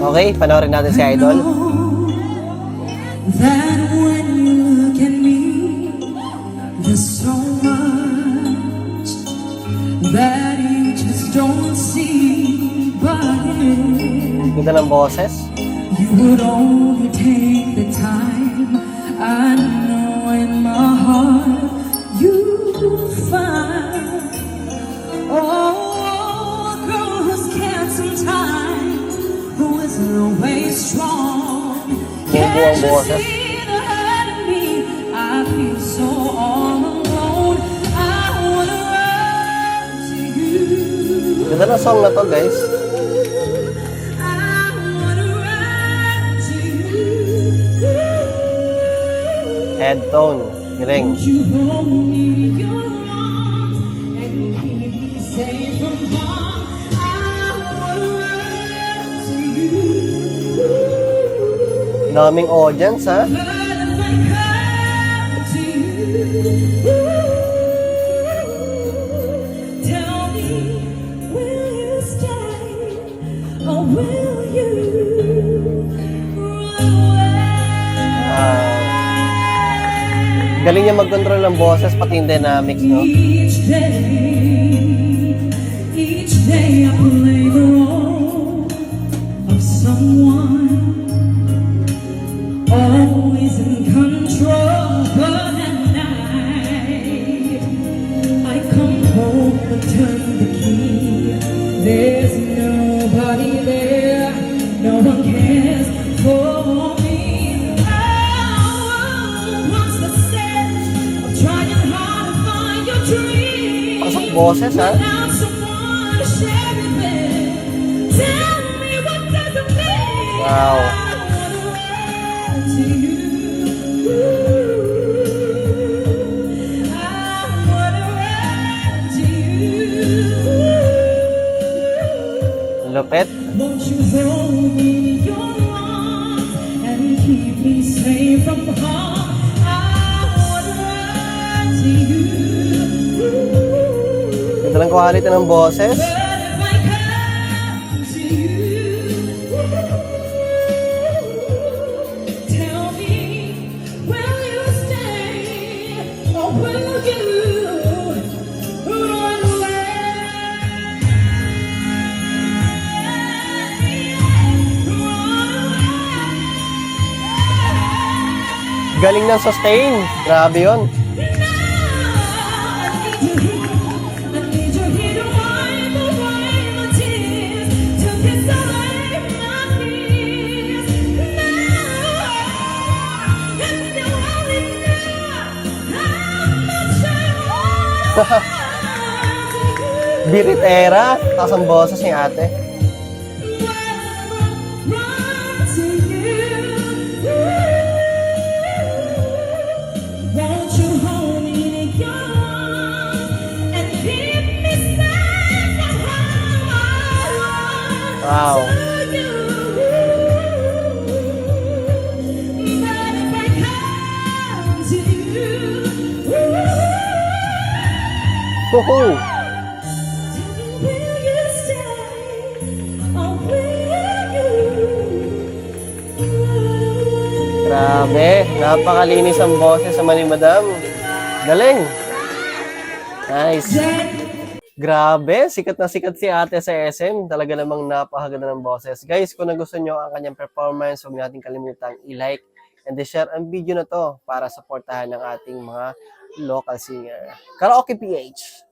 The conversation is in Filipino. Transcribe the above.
Okay, panoorin natin si Idol. that when you look at me, there's so much that you just don't see. Ganda ng boses. you would only take the time, I know in my heart you'll find. Always strong. Can't you see the hurt in me? I feel so all alone. I wanna run to you. Ganda ng song na to, guys. I wanna run to you. Head tone. Galing. Won't you hold me you run away? Galing niya mag-control ng boses, pati yung dynamics, no? Always in control. Night, I come home and turn the key. There's nobody there, no one cares for me. Oh, what's the sense of trying hard to find your dream? Pasok boses, ha? Without someone to share it with. Tell me what does it mean? Wow. You. Ganda ng quality ng boses. Tell me, will you stay or will Galing ng sustain. Grabe yun. Biritera. Tapos ang boses ni ate. Run away? Grabe. Napakalinis ang boses sa ni Madam. Galing. Nice. Grabe, sikat na sikat si ate sa SM. Talaga namang napakaganda ng boses. Guys, kung nagustuhan nyo ang kanyang performance, huwag natin kalimutang i-like and i-share ang video na to para supportahan ng ating mga local singer. Karaoke PH.